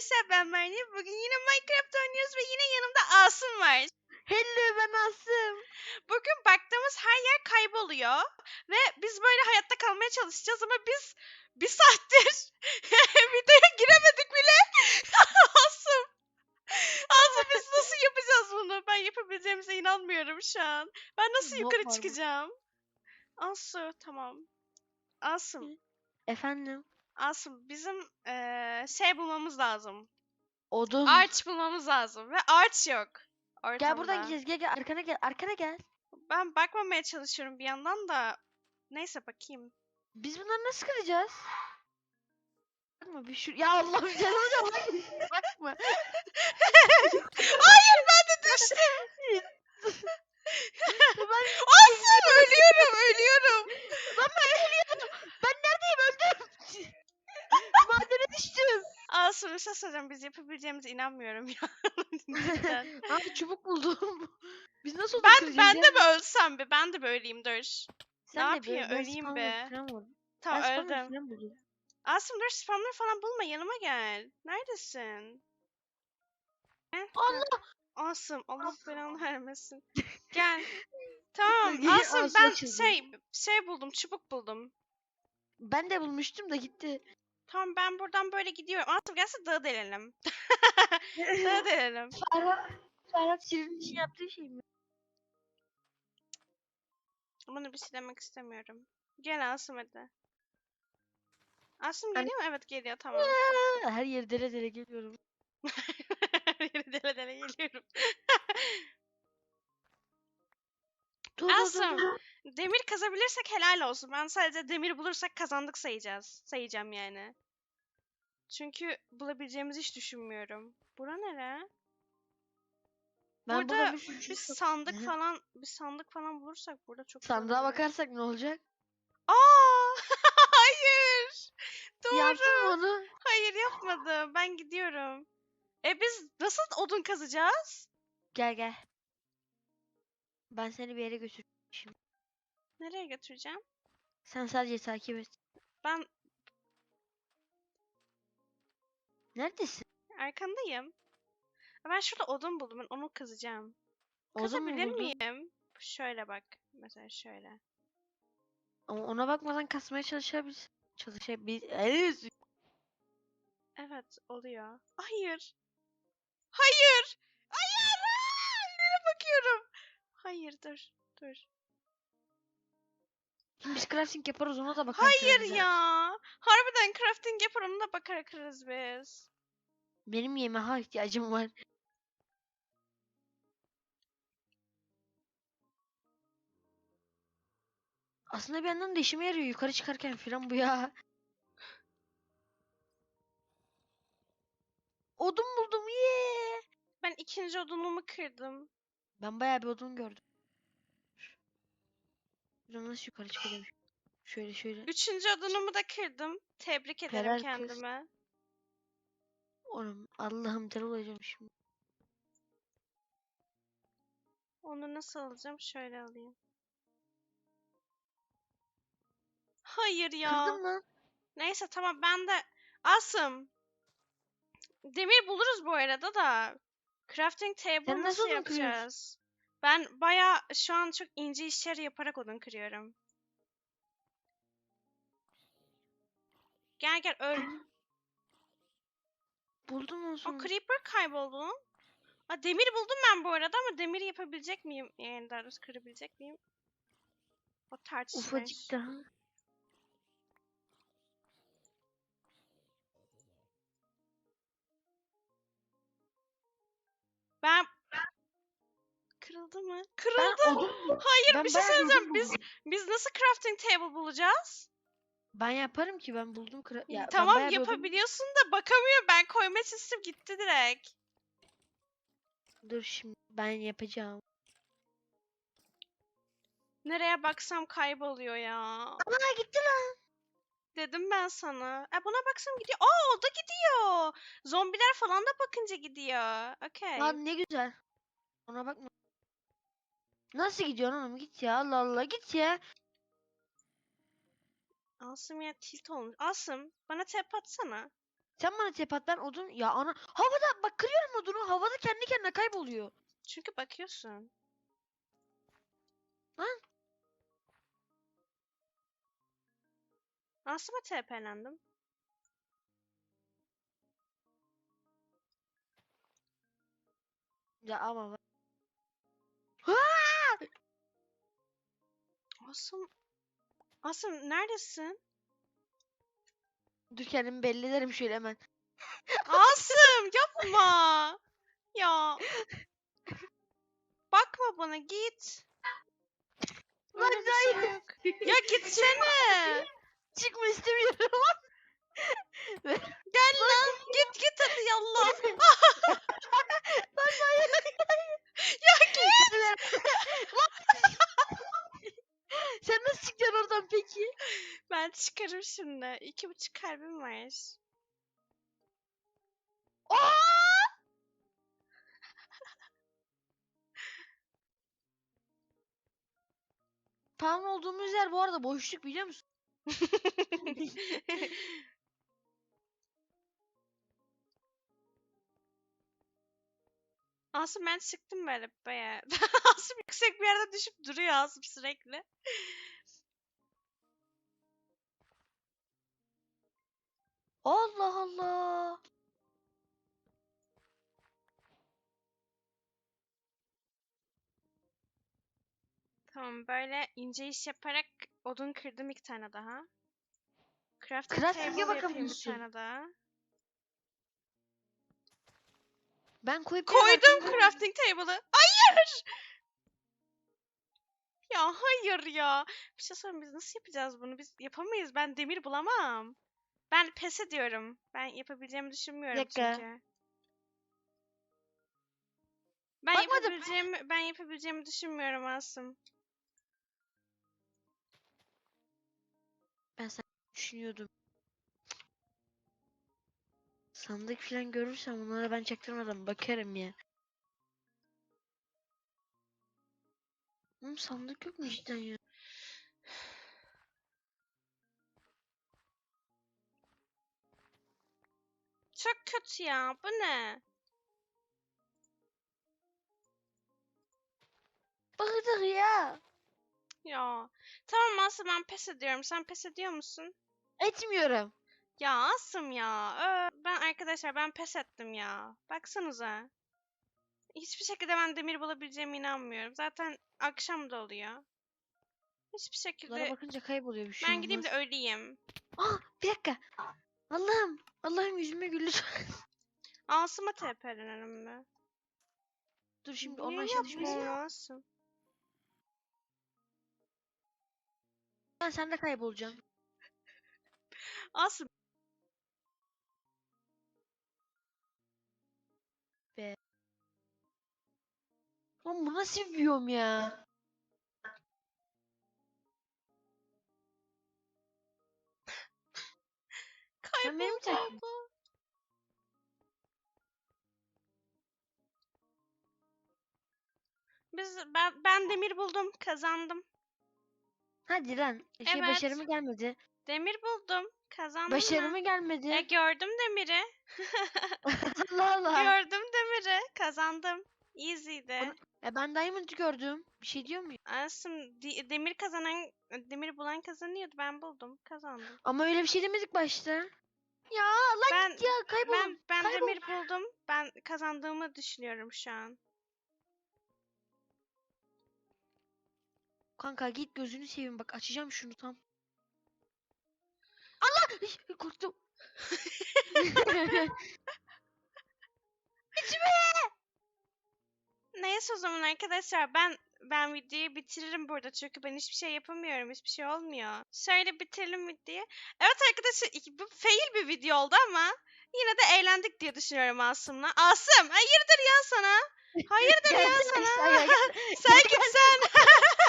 arkadaşlar ben Merve. Bugün yine Minecraft oynuyoruz ve yine yanımda Asım var. Hello ben Asım. Bugün baktığımız her yer kayboluyor ve biz böyle hayatta kalmaya çalışacağız ama biz bir saattir videoya giremedik bile. Asım. Asım biz nasıl yapacağız bunu? Ben yapabileceğimize inanmıyorum şu an. Ben nasıl yukarı çıkacağım? Asu tamam. Asım. Efendim. Asım bizim eee, şey bulmamız lazım. Odun. Arç bulmamız lazım ve arç yok. Gel buradan ortamda. gideceğiz. Gel gel arkana gel. Arkana gel. Ben bakmamaya çalışıyorum bir yandan da. Neyse bakayım. Biz bunları nasıl kıracağız? Bakma bir şu... Ya Allah'ım canım hocam. Bakma. Hayır ben de düştüm. ben, Asım ölüyorum ölüyorum. Ben neredeyim öldüm. Madene düştüm. Asım bir şey söyleyeceğim. Biz yapabileceğimize inanmıyorum ya. Cidden. Abi çubuk buldum. Biz nasıl ben ben de mi ölsem bir? Ben de böyleyim dur. Sen de yapayım, öleyim be. Tamam öldüm. Asım dur spamları falan bulma yanıma gel. Neredesin? Allah! Asım Allah belanı vermesin. Gel. Tamam Asım ben şey şey buldum çubuk buldum. Ben de bulmuştum da gitti. Tamam ben buradan böyle gidiyorum. Asım gelse dağı delelim. dağı delelim. Ferhat, Ferhat Şirin için yaptığı şey mi? Bunu bir demek istemiyorum. Gel Asım hadi. Asım geliyor mu? Evet geliyor tamam. Her yere dere dere geliyorum. Yere dele dele geliyorum. Asım. Demir kazabilirsek helal olsun. Ben sadece demir bulursak kazandık sayacağız. Sayacağım yani. Çünkü bulabileceğimizi hiç düşünmüyorum. Bura nere? Ben Burada bir sandık Hı. falan bir sandık falan bulursak burada çok Sandığa olur. bakarsak ne olacak? Aa! Hayır. Doğru. Yaptın mı onu? Hayır yapmadım. Ben gidiyorum. E biz nasıl odun kazacağız? Gel gel. Ben seni bir yere götüreceğim. Nereye götüreceğim? Sen sadece takip et. Ben Neredesin? arkandayım. Ben şurada odun buldum. Ben onu kazacağım. Odun mu Kazabilir buldun? miyim? Şöyle bak. Mesela şöyle. Ama ona bakmadan kasmaya çalışabilirsin. Çalışabiliriz. Evet oluyor. Hayır. Hayır. Hayır. Aa, Nereye bakıyorum? Hayır dur. Dur. Şimdi biz crafting yaparız ona da bakarız. Hayır ya. Harbiden crafting yapar onu da bakar kırarız biz. Benim yemeğe ihtiyacım var. Aslında bir yandan da işime yarıyor yukarı çıkarken falan bu ya. Odun buldum ye. Ben ikinci odunumu kırdım. Ben bayağı bir odun gördüm. Buradan nasıl yukarı çıkacağım? Şöyle şöyle. Üçüncü odunumu da kırdım. Tebrik ederim Helal kız. kendime. Oğlum Allah'ım deli olacağım şimdi. Onu nasıl alacağım? Şöyle alayım. Hayır ya. Kırdım lan. Neyse tamam ben de Asım. Demir buluruz bu arada da. Crafting table Sen nasıl nasıl yapacağız? Ben baya şu an çok ince işler yaparak odun kırıyorum. Gel gel öl. Buldum onu O creeper kayboldu. Aa, demir buldum ben bu arada ama demir yapabilecek miyim? Yani daha doğrusu kırabilecek miyim? O tartışılır. Ufacık daha. Ben kırıldı mı? Ben Kırıldı. odun buldum. Hayır ben bir şey söyleyeceğim. Biz biz nasıl crafting table bulacağız? Ben yaparım ki ben buldum. kıra- Ya, ben tamam bayağı bir odun- yapabiliyorsun da bakamıyorum. Ben koymaya çalıştım gitti direkt. Dur şimdi ben yapacağım. Nereye baksam kayboluyor ya. Aa gitti lan. Dedim ben sana. E buna baksam gidiyor. Aa o da gidiyor. Zombiler falan da bakınca gidiyor. Okey. Lan ne güzel. Ona bakma. Nasıl gidiyorsun oğlum? Git ya. Allah Allah git ya. Asım ya tilt olmuş. Asım bana tep atsana. Sen bana tep at ben odun ya ana havada bak kırıyorum odunu havada kendi kendine kayboluyor. Çünkü bakıyorsun. Lan. Aslıma TP'lendim. Ya ama Asım. Asım neredesin? Dur kendimi belli ederim şöyle hemen. Asım yapma. Ya. Bakma bana git. Lan Öyle bir şey hayır. yok. Ya gitsene. Çıkma istemiyorum. Gel lan. Git git hadi yallah. Lan hayır. Ya git. Nasıl çıkacaksın oradan peki? Ben çıkarım şimdi. İki buçuk kalbim var. Aa! Pan olduğumuz yer bu arada boşluk biliyor musun? Asım ben çıktım böyle baya. Asım yüksek bir yerde düşüp duruyor Asım sürekli. Allah Allah. Tamam böyle ince iş yaparak odun kırdım iki tane daha. Crafting Crafting'e table yapayım bir bakamıyorsun. tane daha. Ben koyup Koydum crafting table'ı. Hayır! Ya hayır ya. Bir şey söyleyeyim biz nasıl yapacağız bunu? Biz yapamayız. Ben demir bulamam. Ben pes ediyorum. Ben yapabileceğimi düşünmüyorum dakika. çünkü. Ben Bakmadım. yapabileceğimi ben yapabileceğimi düşünmüyorum Asım. Ben sen düşünüyordum. Sandık falan görürsem onlara ben çaktırmadan bakarım ya. Oğlum sandık yok mu cidden ya? Çok kötü ya. Bu ne? Bıktık ya. Ya. Tamam Asım ben pes ediyorum. Sen pes ediyor musun? Etmiyorum. Ya Asım ya. Ö, ben arkadaşlar ben pes ettim ya. Baksanıza. Hiçbir şekilde ben demir bulabileceğime inanmıyorum. Zaten akşam da oluyor. Hiçbir Bunlara şekilde bakınca kayboluyor bir şey ben gideyim de olmaz. öleyim. Aa bir dakika. Allah'ım. Allah'ım yüzüme güldü. Asım'a TP'lenelim mi? Dur şimdi Niye onun aşağı düşmesin. yapmıyor Asım? Ben sen de kaybolacaksın. Asım. Oğlum bu nasıl bir biyom ya? Benim takım? Biz ben ben demir buldum, kazandım. Hadi lan. Şey Evet. başarımı gelmedi. Demir buldum, kazandım. ben. Başarımı gelmedi. E gördüm demiri. Allah Allah. Gördüm demiri. Kazandım. Easy'di. Onu- E ben Diamond gördüm. Bir şey diyor muyum? Asım di- demir kazanan demir bulan kazanıyordu. Ben buldum. Kazandım. Ama öyle bir şey demedik başta. Ya lan Ben git ya kaybolun. ben ben kaybol. demir buldum. Ben kazandığımı düşünüyorum şu an. Kanka git gözünü seveyim bak açacağım şunu tam. Allah! Korktum. Neyse o zaman arkadaşlar ben ben videoyu bitiririm burada çünkü ben hiçbir şey yapamıyorum. Hiçbir şey olmuyor. Şöyle bitirelim videoyu. Evet arkadaşlar bu fail bir video oldu ama yine de eğlendik diye düşünüyorum Asım'la. Asım hayırdır ya sana? Hayırdır ya sana? gel. Sen git